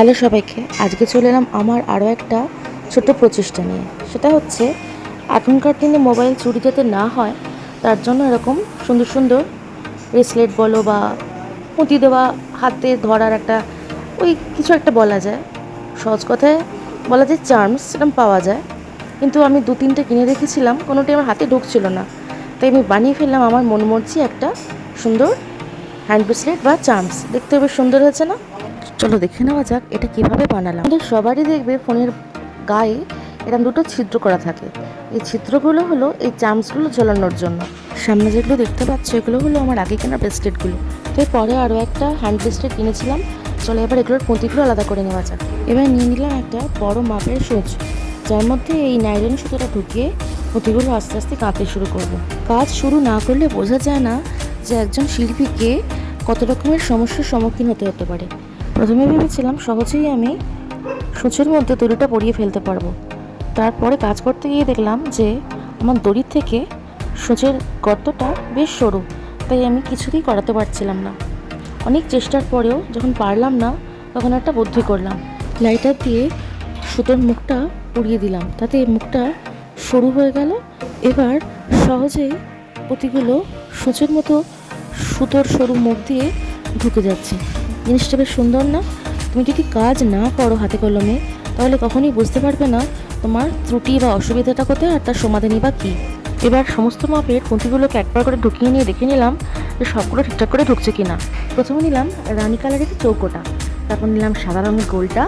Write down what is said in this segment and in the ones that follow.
Hello সবাইকে, আজকে চলে এলাম আমার আরও একটা ছোট্ট প্রচেষ্টা নিয়ে। সেটা হচ্ছে এখনকার দিনে মোবাইল চুরি যাতে না হয়, তার জন্য এরকম সুন্দর সুন্দর ব্রেসলেট বলো বা পুঁতি দেওয়া, হাতে ধরার একটা, ওই কিছু একটা বলা যায়। সহজ কথায় বলা যায় চার্মস সেরকম পাওয়া যায়। কিন্তু আমি দু তিনটে কিনে রেখেছিলাম কোনোটি আমার হাতে ঢুকছিল না। তাই আমি বানিয়ে ফেললাম আমার মন মর্জি একটা সুন্দর হ্যান্ড ব্রেসলেট বা চার্মস দেখতে বেশ সুন্দর হয়েছে না? চলো দেখে নেওয়া যাক এটা কীভাবে বানালাম। আমাদের সবারই দেখবে ফোনের গায়ে এরকম দুটো ছিদ্র করা থাকে। এই ছিদ্রগুলো হলো এই চার্মসগুলো ঝোলানোর জন্য। সামনে যেগুলো দেখতে পাচ্ছ, এগুলো হলো আমার আগে কেনা ব্রেসলেটগুলো। তো পরে আরও একটা হ্যান্ড ব্রেসলেট কিনেছিলাম। চলো এবার এগুলোর পুঁতিগুলো আলাদা করে নেওয়া যাক। এবার নিয়ে নিলাম একটা বড় মাপের সুচ। যার মধ্যে এই নাইলন সুতোটা ঢুকিয়ে পুঁতিগুলো আস্তে আস্তে কাঁদতে শুরু করব। কাজ শুরু না করলে বোঝা যায় না যে একজন শিল্পীকে কত রকমের সমস্যার সম্মুখীন হতে হতে পারে। প্রথমে ভেবেছিলাম সহজেই আমি সূচের মধ্যে দড়িটা পরিয়ে ফেলতে পারব। তারপরে কাজ করতে গিয়ে দেখলাম যে আমার দড়ির থেকে সূচের গর্তটা বেশ সরু, তাই আমি কিছুতেই করাতে পারছিলাম না। অনেক চেষ্টার পরেও যখন পারলাম না, তখন একটা বুদ্ধি করলাম। লাইটার দিয়ে সুতোর মুখটা পুড়িয়ে দিলাম, তাতে মুখটা সরু হয়ে গেল। এবার সহজেই পুঁতিগুলো সূচের মতো সুতোর সরু মুখ দিয়ে ঢুকে যাচ্ছে। জিনিসটা বেশ সুন্দর না? তুমি যদি কাজ না করো হাতে কলমে, তাহলে কখনোই বুঝতে পারবে না তোমার ত্রুটি বা অসুবিধাটা কোথায় আর তার সমাধানই বা কী। এবার সমস্ত মাপের পুঁতিগুলোকে একবার করে ঢুকিয়ে নিয়ে দেখে নিলাম যে সবগুলো ঠিকঠাক করে ঢুকছে কি না প্রথমে নিলাম রানী কালারের চৌকোটা, তারপর নিলাম সাদা রঙের গোলটা,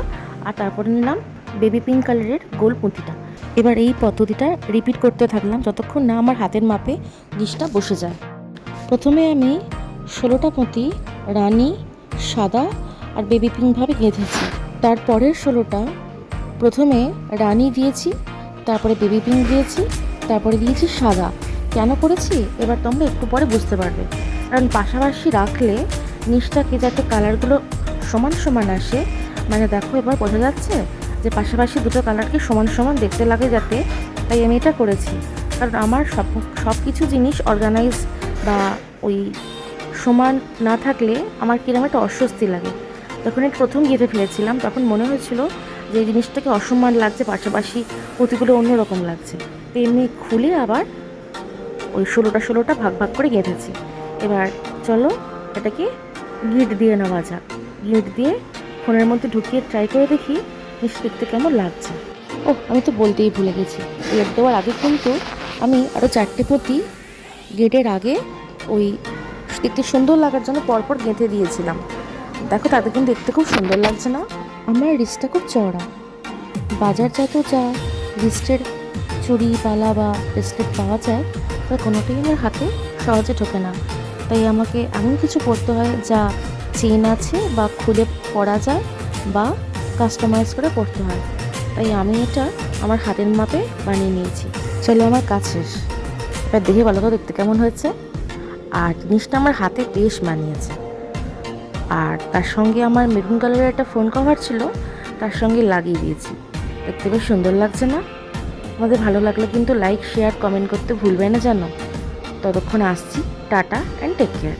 আর তারপরে নিলাম বেবি পিঙ্ক কালারের গোল পুঁতিটা। এবার এই পদ্ধতিটা রিপিট করতে থাকলাম যতক্ষণ না আমার হাতের মাপে জিনিসটা বসে যায়। প্রথমে আমি ষোলোটা পুঁতি রানী সাদা আর বেবি পিঙ্কভাবে গেঁথেছি। তারপরের ষোলোটা। প্রথমে রানি দিয়েছি, তারপরে বেবি পিঙ্ক দিয়েছি, তারপরে দিয়েছি সাদা। কেন করেছি? এবার তোমরা একটু পরে বুঝতে পারবে। কারণ পাশাপাশি রাখলে নিচটাকে যাতে কালারগুলো সমান সমান আসে মানে দেখো এবার বোঝা যাচ্ছে যে পাশাপাশি দুটো কালারকে সমান সমান দেখতে লাগে যাতে, তাই আমি এটা করেছি। কারণ আমার সব সব কিছু জিনিস অর্গানাইজ বা ওই সমান না থাকলে আমার কিরম একটা অস্বস্তি লাগে। যখন এটা প্রথম গেঁথে ফেলেছিলাম, তখন মনে হয়েছিল যে জিনিসটাকে অসম্মান লাগছে, পাশাপাশি প্রতিগুলো অন্যরকম লাগছে। তো এমনি খুলে আবার ওই ষোলোটা ষোলোটা ভাগ ভাগ করে গেঁথেছি। এবার চলো এটাকে গিট দিয়ে নেওয়া যাক। গিট দিয়ে ফোনের মধ্যে ঢুকিয়ে ট্রাই করে দেখি জিনিসটা দেখতে কেমন লাগছে। ও আমি তো বলতেই ভুলে গেছি। গেট দেওয়ার আগে কিন্তু আমি আরও চারটে প্রতি গেটের আগে ওই দেখতে সুন্দর লাগার জন্য পরপর গেঁথে দিয়েছিলাম। দেখো, তাতে কিন্তু দেখতে খুব সুন্দর লাগছে না? আমার রিস্টটা খুব চওড়া। বাজারজাত যা রিস্টের চুড়ি, পালা বা ব্রেসলেট পাওয়া যায় তা কোনোটাই আমার হাতে সহজে ঢোকে না। তাই আমাকে এমন কিছু করতে হয় যা চেন আছে বা খুলে পরা যায় বা কাস্টমাইজ করে পড়তে হয়। তাই আমি এটা আমার হাতের মাপে বানিয়ে নিয়েছি। চলো আমার শেষ। এবার দেখে ভালো তো দেখতে কেমন হয়েছে? আর জিনিসটা আমার হাতে বেশ মানিয়েছে। আর তার সঙ্গে আমার মেরুন কালারের একটা ফোন কভার ছিল, তার সঙ্গে লাগিয়ে দিয়েছি। দেখতে বেশ সুন্দর লাগছে না? আমাদের ভালো লাগলে কিন্তু লাইক শেয়ার কমেন্ট করতে ভুলবে না যেন ততক্ষণ আসছি, টাটা অ্যান্ড টেক কেয়ার